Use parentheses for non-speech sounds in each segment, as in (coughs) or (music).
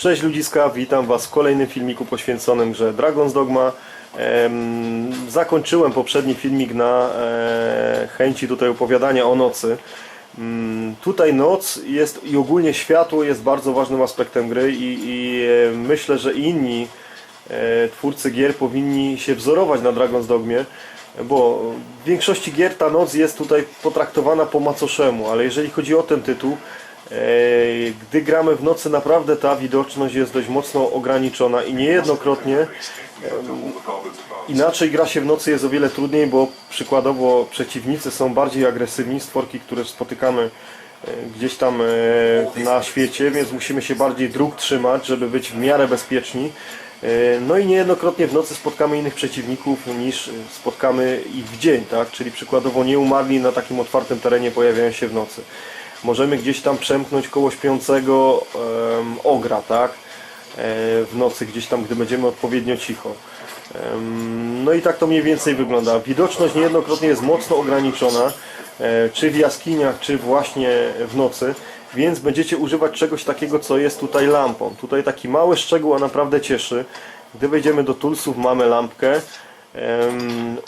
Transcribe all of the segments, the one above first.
Cześć ludziska, witam Was w kolejnym filmiku poświęconym grze Dragon's Dogma. Em, zakończyłem poprzedni filmik na e, chęci tutaj opowiadania o nocy. Mm, tutaj noc jest i ogólnie światło jest bardzo ważnym aspektem gry i, i e, myślę, że inni e, twórcy gier powinni się wzorować na Dragon's Dogmie, bo w większości gier ta noc jest tutaj potraktowana po macoszemu, ale jeżeli chodzi o ten tytuł, gdy gramy w nocy naprawdę ta widoczność jest dość mocno ograniczona i niejednokrotnie inaczej gra się w nocy jest o wiele trudniej, bo przykładowo przeciwnicy są bardziej agresywni, stworki, które spotykamy e, gdzieś tam e, na świecie, więc musimy się bardziej dróg trzymać, żeby być w miarę bezpieczni. E, No i niejednokrotnie w nocy spotkamy innych przeciwników niż spotkamy ich w dzień, tak? Czyli przykładowo nieumarli na takim otwartym terenie pojawiają się w nocy. Możemy gdzieś tam przemknąć koło śpiącego ogra, tak? E, W nocy gdzieś tam, gdy będziemy odpowiednio cicho. No i tak to mniej więcej wygląda. Widoczność niejednokrotnie jest mocno ograniczona, e, czy w jaskiniach, czy właśnie w nocy, więc będziecie używać czegoś takiego, co jest tutaj lampą. Tutaj taki mały szczegół, a naprawdę cieszy. Gdy wejdziemy do toolsów, mamy lampkę,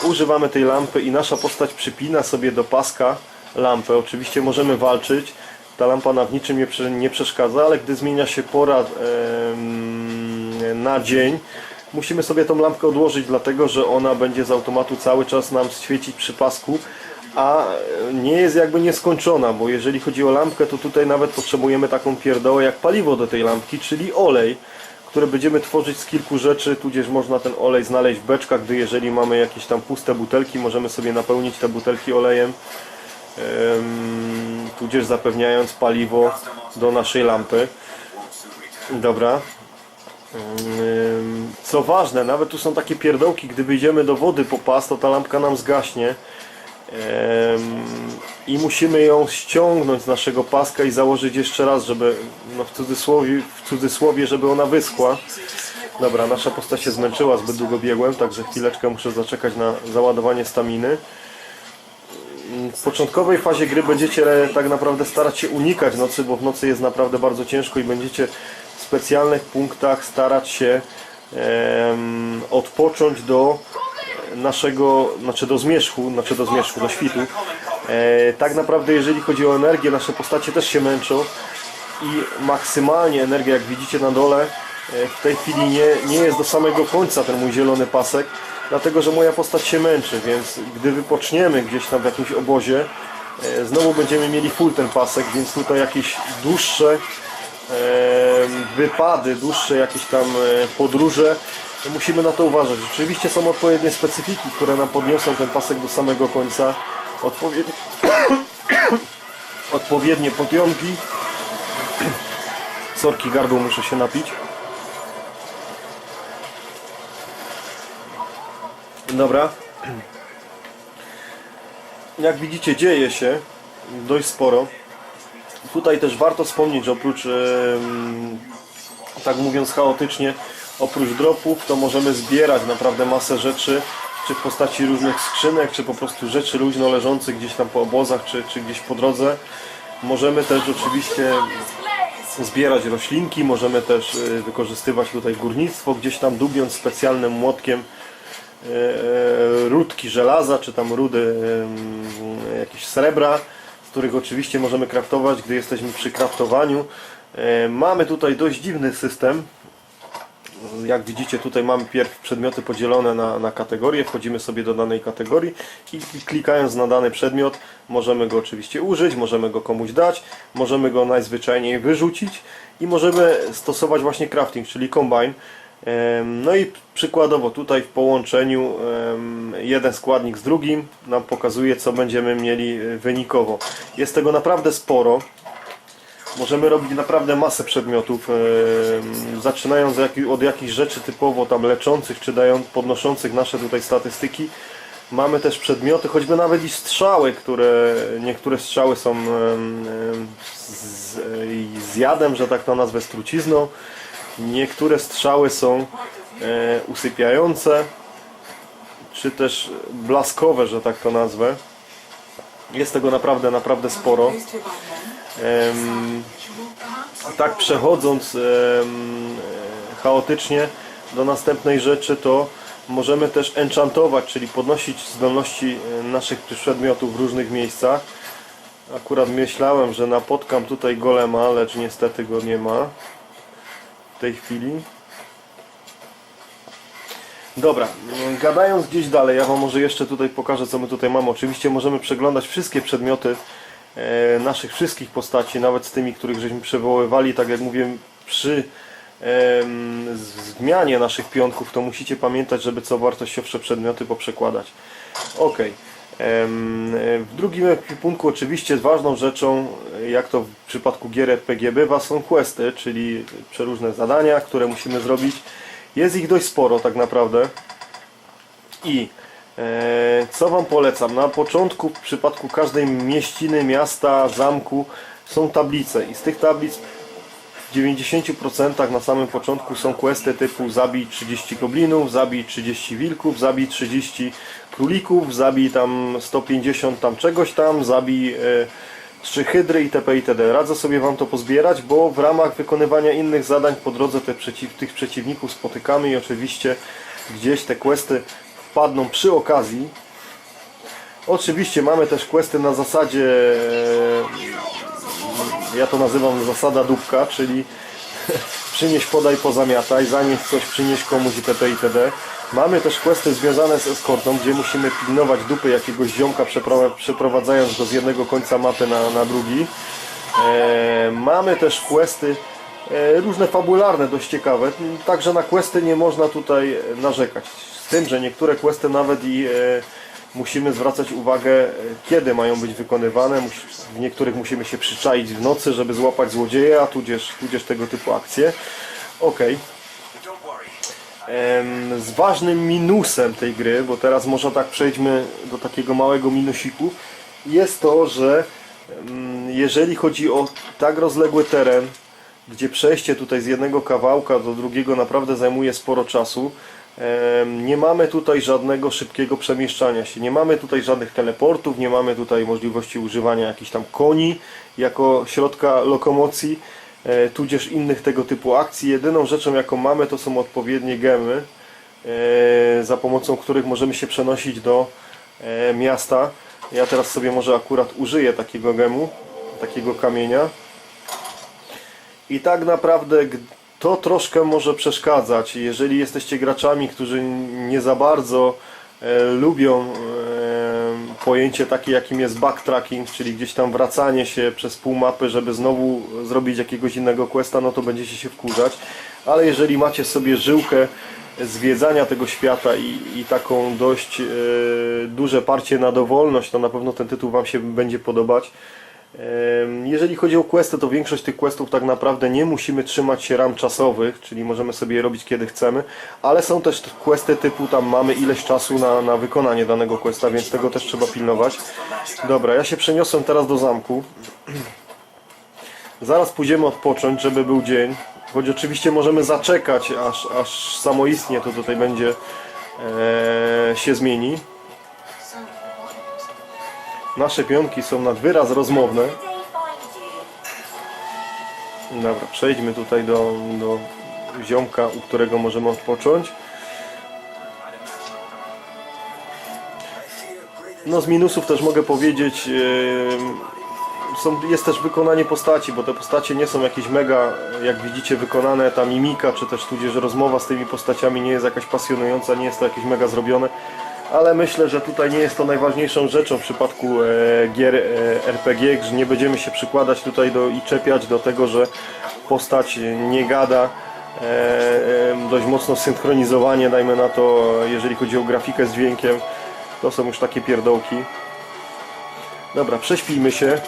używamy tej lampy i nasza postać przypina sobie do paska lampę. Oczywiście możemy walczyć, ta lampa nam w niczym nie, prze- nie przeszkadza, ale gdy zmienia się pora na dzień, musimy sobie tą lampkę odłożyć, dlatego że ona będzie z automatu cały czas nam świecić przy pasku, a nie jest jakby nieskończona, bo jeżeli chodzi o lampkę, to tutaj nawet potrzebujemy taką pierdołę jak paliwo do tej lampki, czyli olej, które będziemy tworzyć z kilku rzeczy, tudzież można ten olej znaleźć w beczkach, gdy jeżeli mamy jakieś tam puste butelki, możemy sobie napełnić te butelki olejem, em, tudzież zapewniając paliwo do naszej lampy. Dobra. Co ważne, nawet tu są takie pierdołki, gdy wyjdziemy do wody po pas, to ta lampka nam zgaśnie. I musimy ją ściągnąć z naszego paska i założyć jeszcze raz, żeby, no w cudzysłowie, w cudzysłowie, żeby ona wyschła. Dobra, nasza postać się zmęczyła, zbyt długo biegłem, także chwileczkę muszę zaczekać na załadowanie staminy. W początkowej fazie gry będziecie tak naprawdę starać się unikać nocy, bo w nocy jest naprawdę bardzo ciężko i będziecie w specjalnych punktach starać się em, odpocząć do naszego, znaczy do zmierzchu, znaczy do zmierzchu, do świtu. E, tak naprawdę jeżeli chodzi o energię, nasze postacie też się męczą i maksymalnie energia, jak widzicie na dole, e, w tej chwili nie, nie jest do samego końca ten mój zielony pasek, dlatego że moja postać się męczy, więc gdy wypoczniemy gdzieś tam w jakimś obozie, e, znowu będziemy mieli full ten pasek, więc tutaj jakieś dłuższe em, wypady, dłuższe jakieś tam e, podróże, musimy na to uważać. Oczywiście są odpowiednie specyfiki, które nam podniosą ten pasek do samego końca, odpowiednie, (coughs) podjątki. (coughs) Sorki, gardło muszę się napić. Dobra. Jak widzicie, dzieje się dość sporo. Tutaj też warto wspomnieć, że oprócz, tak mówiąc chaotycznie, oprócz dropów, to możemy zbierać naprawdę masę rzeczy, czy w postaci różnych skrzynek, czy po prostu rzeczy luźno leżących gdzieś tam po obozach, czy, czy gdzieś po drodze. Możemy też oczywiście zbierać roślinki, możemy też y, wykorzystywać tutaj górnictwo, gdzieś tam dubiąc specjalnym młotkiem rudki żelaza, czy tam rudy jakieś srebra, z których oczywiście możemy kraftować, gdy jesteśmy przy kraftowaniu. E, Mamy tutaj dość dziwny system. Jak widzicie tutaj mamy pierw przedmioty podzielone na, na kategorie, wchodzimy sobie do danej kategorii i klikając na dany przedmiot możemy go oczywiście użyć, możemy go komuś dać, możemy go najzwyczajniej wyrzucić i możemy stosować właśnie crafting, czyli combine. No i przykładowo tutaj w połączeniu jeden składnik z drugim nam pokazuje co będziemy mieli e, wynikowo. Jest tego naprawdę sporo. Możemy robić naprawdę masę przedmiotów, zaczynając od jakichś rzeczy typowo tam leczących, czy dając, podnoszących nasze tutaj statystyki. Mamy też przedmioty, choćby nawet i strzały, które niektóre strzały są z, z jadem, że tak to nazwę, z trucizną. Niektóre strzały są usypiające, czy też blaskowe, że tak to nazwę. Jest tego naprawdę, naprawdę sporo. Tak przechodząc e, chaotycznie do następnej rzeczy, to możemy też enchantować, czyli podnosić zdolności e, naszych przedmiotów w różnych miejscach. Akurat myślałem, że napotkam tutaj golema, lecz niestety go nie ma w tej chwili. Dobra, gadając gdzieś dalej, ja Wam może jeszcze tutaj pokażę, co my tutaj mamy. Oczywiście możemy przeglądać wszystkie przedmioty e, naszych wszystkich postaci, nawet z tymi, których żeśmy przywoływali. Tak jak mówiłem, przy zmianie naszych pionków, to musicie pamiętać, żeby co wartościowsze przedmioty poprzekładać. Ok. W drugim ekwipunku oczywiście ważną rzeczą, jak to w przypadku gier RPG bywa, są questy, czyli przeróżne zadania, które musimy zrobić. Jest ich dość sporo tak naprawdę. I e, co Wam polecam? Na początku, w przypadku każdej mieściny, miasta, zamku są tablice i z tych tablic w 90% na samym początku są questy typu zabij 30 goblinów, zabij 30 wilków, zabij 30 królików, zabij tam 150 tam czegoś tam, zabij e, 3 hydry itp. itd. Radzę sobie Wam to pozbierać, bo w ramach wykonywania innych zadań po drodze te przeciw, tych przeciwników spotykamy i oczywiście gdzieś te questy wpadną przy okazji. Oczywiście mamy też questy na zasadzie e, ja to nazywam zasada dupka, czyli (laughs) przynieś, podaj, pozamiataj, zanieś coś, przynieś komuś itp. itd. Mamy też questy związane z eskortą, gdzie musimy pilnować dupy jakiegoś ziomka, przepro- przeprowadzając go z jednego końca mapy na, na drugi. E, mamy też questy e, różne fabularne, dość ciekawe. Także na questy nie można tutaj narzekać. Z tym, że niektóre questy nawet i e, musimy zwracać uwagę, e, kiedy mają być wykonywane. W niektórych musimy się przyczaić w nocy, żeby złapać złodzieja, tudzież, tudzież tego typu akcje. Okej. Em, Z ważnym minusem tej gry, bo teraz może tak przejdźmy do takiego małego minusiku, jest to, że jeżeli chodzi o tak rozległy teren, gdzie przejście tutaj z jednego kawałka do drugiego naprawdę zajmuje sporo czasu, nie mamy tutaj żadnego szybkiego przemieszczania się, nie mamy tutaj żadnych teleportów, nie mamy tutaj możliwości używania jakichś tam koni jako środka lokomocji, tudzież innych tego typu akcji. Jedyną rzeczą jaką mamy to są odpowiednie gemy, e, za pomocą których możemy się przenosić do e, miasta. Ja teraz sobie może akurat użyję takiego gemu, takiego kamienia. I tak naprawdę to troszkę może przeszkadzać. Jeżeli jesteście graczami, którzy nie za bardzo e, lubią e, pojęcie takie, jakim jest backtracking, czyli gdzieś tam wracanie się przez pół mapy, żeby znowu zrobić jakiegoś innego questa, no to będziecie się wkurzać. Ale jeżeli macie sobie żyłkę zwiedzania tego świata i, i taką dość e, duże parcie na dowolność, to na pewno ten tytuł Wam się będzie podobać. Jeżeli chodzi o questy, to większość tych questów tak naprawdę nie musimy trzymać się ram czasowych, czyli możemy sobie je robić kiedy chcemy, ale są też questy typu tam mamy ileś czasu na, na wykonanie danego questa, więc tego też trzeba pilnować. Dobra, ja się przeniosłem teraz do zamku. Zaraz pójdziemy odpocząć, żeby był dzień, choć oczywiście możemy zaczekać, aż, aż samoistnie to tutaj będzie e, się zmieni. Nasze pionki są nad wyraz rozmowne. Dobra, przejdźmy tutaj do, do ziomka, u którego możemy odpocząć. No z minusów też mogę powiedzieć, em, są, jest też wykonanie postaci, bo te postacie nie są jakieś mega, jak widzicie, wykonane, ta mimika, czy też tudzież rozmowa z tymi postaciami nie jest jakaś pasjonująca, nie jest to jakieś mega zrobione, ale myślę, że tutaj nie jest to najważniejszą rzeczą w przypadku e, gier e, RPG, że nie będziemy się przykładać tutaj do, i czepiać do tego, że postać nie gada, e, dość mocno synchronizowanie, dajmy na to, jeżeli chodzi o grafikę z dźwiękiem, to są już takie pierdołki. Dobra, prześpijmy się.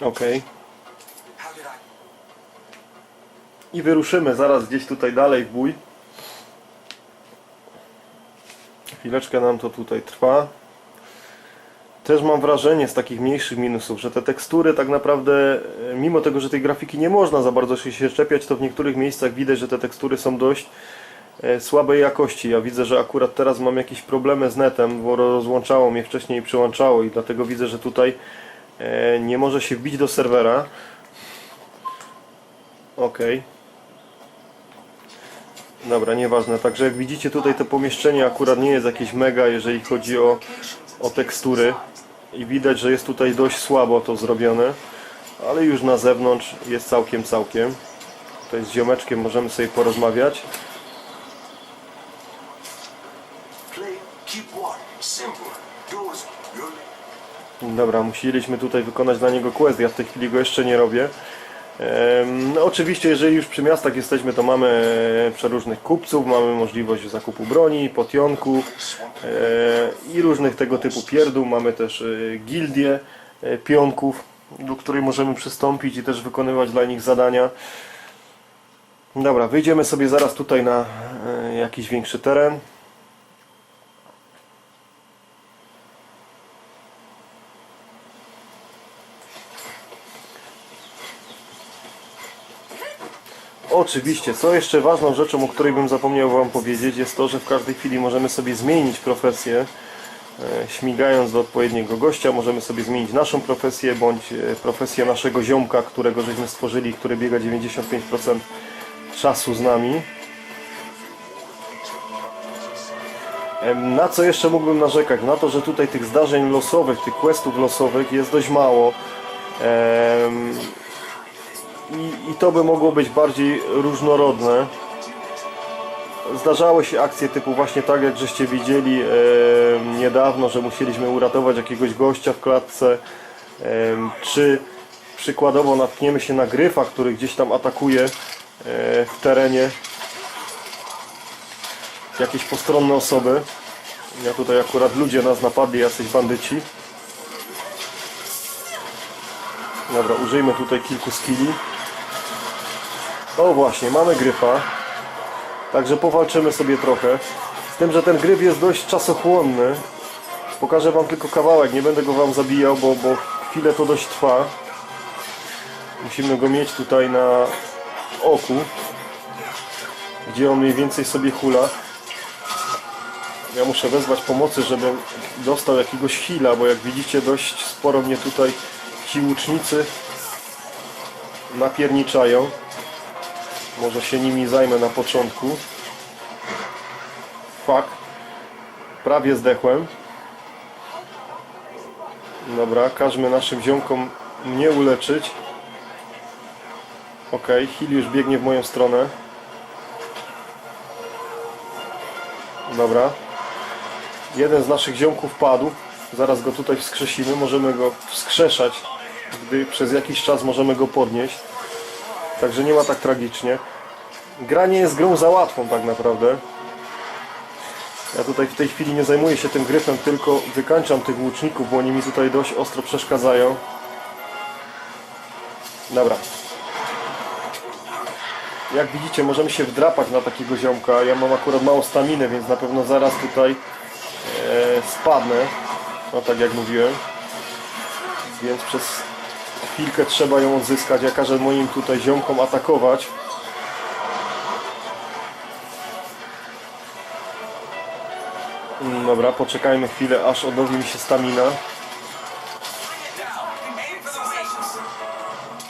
Ok. I wyruszymy zaraz gdzieś tutaj dalej w bój. Chwileczkę nam to tutaj trwa. Też mam wrażenie z takich mniejszych minusów, że te tekstury tak naprawdę, e, mimo tego, że tej grafiki nie można za bardzo się czepiać, to w niektórych miejscach widać, że te tekstury są dość e, słabej jakości. Ja widzę, że akurat teraz mam jakieś problemy z netem, bo rozłączało mnie wcześniej i przyłączało i dlatego widzę, że tutaj e, nie może się wbić do serwera. Ok. Dobra, nieważne. Także jak widzicie tutaj to pomieszczenie akurat nie jest jakieś mega, jeżeli chodzi o, o tekstury. I widać, że jest tutaj dość słabo to zrobione. Ale już na zewnątrz jest całkiem, całkiem. Tutaj z ziomeczkiem możemy sobie porozmawiać. Dobra, musieliśmy tutaj wykonać dla niego quest. Ja w tej chwili go jeszcze nie robię. No, oczywiście, jeżeli już przy miastach jesteśmy, to mamy e, przeróżnych kupców, mamy możliwość zakupu broni, potionku e, i różnych tego typu pierdół. Mamy też e, gildię pionków, do której możemy przystąpić i też wykonywać dla nich zadania. Dobra, wyjdziemy sobie zaraz tutaj na jakiś większy teren. Oczywiście, co jeszcze ważną rzeczą, o której bym zapomniał Wam powiedzieć, jest to, że w każdej chwili możemy sobie zmienić profesję. E, Śmigając do odpowiedniego gościa, możemy sobie zmienić naszą profesję bądź e, profesję naszego ziomka, którego żeśmy stworzyli, który biega 95% czasu z nami. Na co jeszcze mógłbym narzekać? Na to, że tutaj tych zdarzeń losowych, tych questów losowych jest dość mało. Em, i, I to by mogło być bardziej różnorodne. Zdarzały się akcje typu właśnie tak, jak żeście widzieli e, niedawno, że musieliśmy uratować jakiegoś gościa w klatce, e, czy przykładowo natkniemy się na gryfa, który gdzieś tam atakuje e, w terenie jakieś postronne osoby. Ja tutaj akurat ludzie nas napadli, jacyś bandyci. Dobra, użyjmy tutaj kilku skilli. O właśnie, mamy gryfa. Także powalczymy sobie trochę. Z tym, że ten gryf jest dość czasochłonny. Pokażę Wam tylko kawałek, nie będę go Wam zabijał, bo, bo chwilę to dość trwa. Musimy go mieć tutaj na oku. Gdzie on mniej więcej sobie hula. Ja muszę wezwać pomocy, żebym dostał jakiegoś heala, bo jak widzicie dość sporo mnie tutaj ci łucznicy napierniczają. Może się nimi zajmę na początku. Fuck. Prawie zdechłem. Dobra, każmy naszym ziomkom mnie uleczyć. Ok, Hill już biegnie w moją stronę. Dobra. Jeden z naszych ziomków padł. Zaraz go tutaj wskrzesimy. Możemy go wskrzeszać, gdy przez jakiś czas możemy go podnieść. Także nie ma tak tragicznie. Gra nie jest grą za łatwą tak naprawdę. Ja tutaj w tej chwili nie zajmuję się tym gryfem, tylko wykańczam tych łuczników, bo oni mi tutaj dość ostro przeszkadzają. Dobra. Jak widzicie, możemy się wdrapać na takiego ziomka. Ja mam akurat mało staminy, więc na pewno zaraz tutaj e, spadnę. No tak jak mówiłem. Więc przez chwilkę trzeba ją odzyskać. Ja każę moim tutaj ziomkom atakować. Mm, Dobra, poczekajmy chwilę, aż odnowi mi się stamina.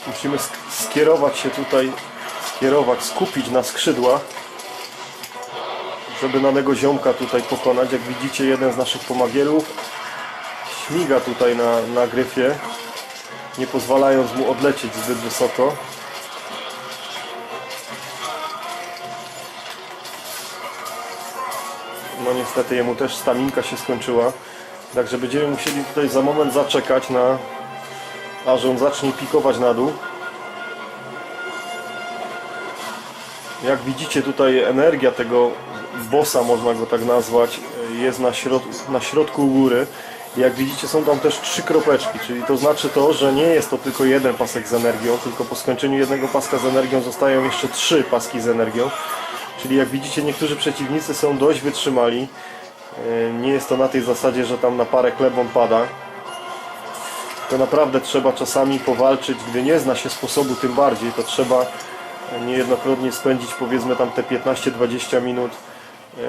Musimy sk- skierować się tutaj, skierować, skupić na skrzydła, żeby danego ziomka tutaj pokonać. Jak widzicie, jeden z naszych pomagierów śmiga tutaj na, na gryfie, nie pozwalając mu odlecieć zbyt wysoko. No niestety jemu też staminka się skończyła. Także będziemy musieli tutaj za moment zaczekać na aż on zacznie pikować na dół. Jak widzicie tutaj energia tego bossa, można go tak nazwać, jest na, środ na środku góry. Jak widzicie są tam też trzy kropeczki, czyli to znaczy to, że nie jest to tylko jeden pasek z energią, tylko po skończeniu jednego paska z energią zostają jeszcze trzy paski z energią. Czyli jak widzicie niektórzy przeciwnicy są dość wytrzymali. E, Nie jest to na tej zasadzie, że tam na parę chlebą pada. To naprawdę trzeba czasami powalczyć, gdy nie zna się sposobu tym bardziej, to trzeba niejednokrotnie spędzić powiedzmy tam te 15-20 minut e,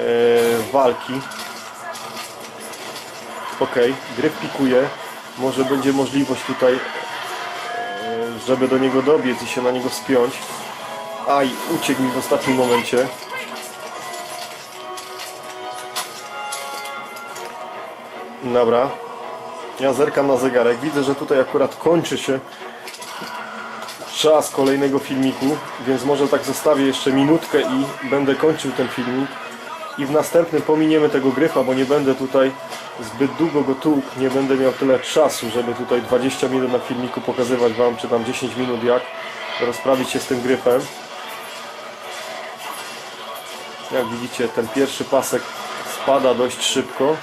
walki. Ok, gryf pikuje. Może będzie możliwość tutaj, e, żeby do niego dobiec i się na niego wspiąć. Aj, uciekł mi w ostatnim momencie. Dobra. Ja zerkam na zegarek. Widzę, że tutaj akurat kończy się czas kolejnego filmiku, więc może tak zostawię jeszcze minutkę i będę kończył ten filmik. I w następnym pominiemy tego gryfa, bo nie będę tutaj zbyt długo go tłukł, nie będę miał tyle czasu, żeby tutaj 20 minut na filmiku pokazywać Wam, czy tam 10 minut jak rozprawić się z tym gryfem. Jak widzicie, ten pierwszy pasek spada dość szybko.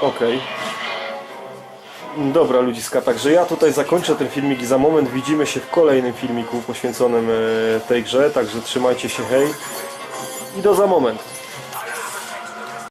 Okej. Dobra ludziska, także ja tutaj zakończę ten filmik i za moment widzimy się w kolejnym filmiku poświęconym e, tej grze, także trzymajcie się, hej i do za moment.